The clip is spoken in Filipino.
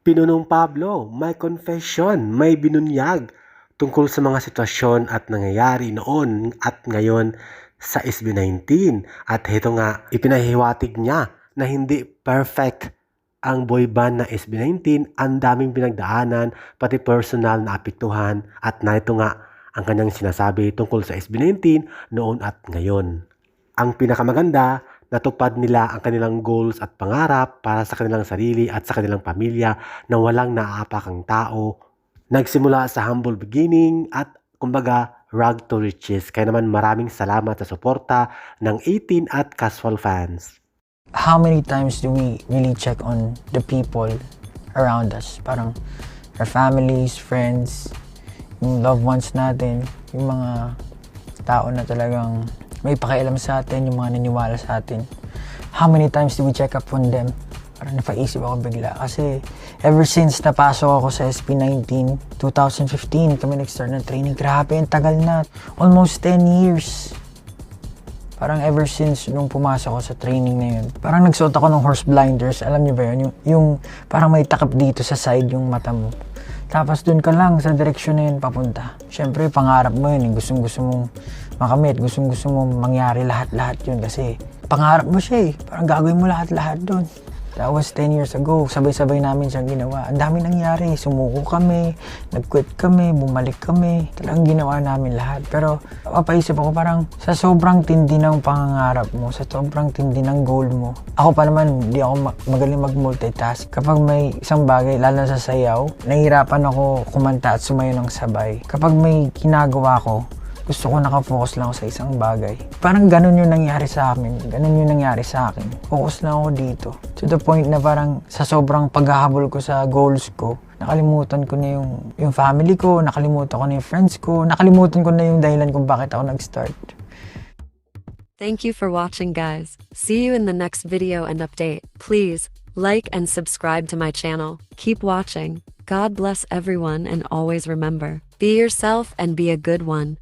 Pinunong Pablo, may confession, may binunyag tungkol sa mga sitwasyon at nangyayari noon at ngayon sa SB19. At ito nga, ipinahiwatig niya na hindi perfect ang boy band na SB19. Ang daming pinagdaanan, pati personal na apektuhan at narito nga ang kanyang sinasabi tungkol sa SB19 noon at ngayon. Ang pinakamaganda, natupad nila ang kanilang goals at pangarap para sa kanilang sarili at sa kanilang pamilya na walang naaapakang tao. Nagsimula sa humble beginning at kumbaga rag to riches. Kaya naman maraming salamat sa suporta ng 18 at casual fans. how many times do we really check on the people around us? Parang our families, friends, yung loved ones natin, yung mga tao na talagang may pakialam sa atin, yung mga naniwala sa atin. How many times do we check up on them? Parang napaisip ako bigla. Kasi ever since napasok ako sa SP19, 2015, kami nag-start ng training. Grabe, ang tagal na. Almost 10 years. Parang ever since nung pumasok ako sa training na yun, parang nagsuot ako ng horse blinders. Alam niyo ba yun? Yung, yung parang may takip dito sa side yung mata mo. Tapos dun ka lang sa direksyon na yun papunta. Siyempre, pangarap mo yun. Gustong gusto mong makamit. Gustong gusto mong mangyari lahat-lahat yun. Kasi pangarap mo siya eh. Parang gagawin mo lahat-lahat dun. That was 10 years ago. Sabay-sabay namin siyang ginawa. Ang dami nangyari. Sumuko kami, nag-quit kami, bumalik kami. Talagang ginawa namin lahat. Pero mapaisip ako parang sa sobrang tindi ng pangangarap mo, sa sobrang tindi ng goal mo. Ako pa naman, hindi ako ma- magaling mag-multitask. Kapag may isang bagay, lalo sa sayaw, nahihirapan ako kumanta at sumayo ng sabay. Kapag may ginagawa ko, gusto ko nakafocus lang ako sa isang bagay. Parang ganun yung nangyari sa amin. Ganun yung nangyari sa akin. Focus lang ako dito. To the point na parang sa sobrang paghahabol ko sa goals ko, nakalimutan ko na yung, yung family ko, nakalimutan ko na yung friends ko, nakalimutan ko na yung dahilan kung bakit ako nag-start. Thank you for watching, guys. See you in the next video and update. Please like and subscribe to my channel. Keep watching. God bless everyone and always remember be yourself and be a good one.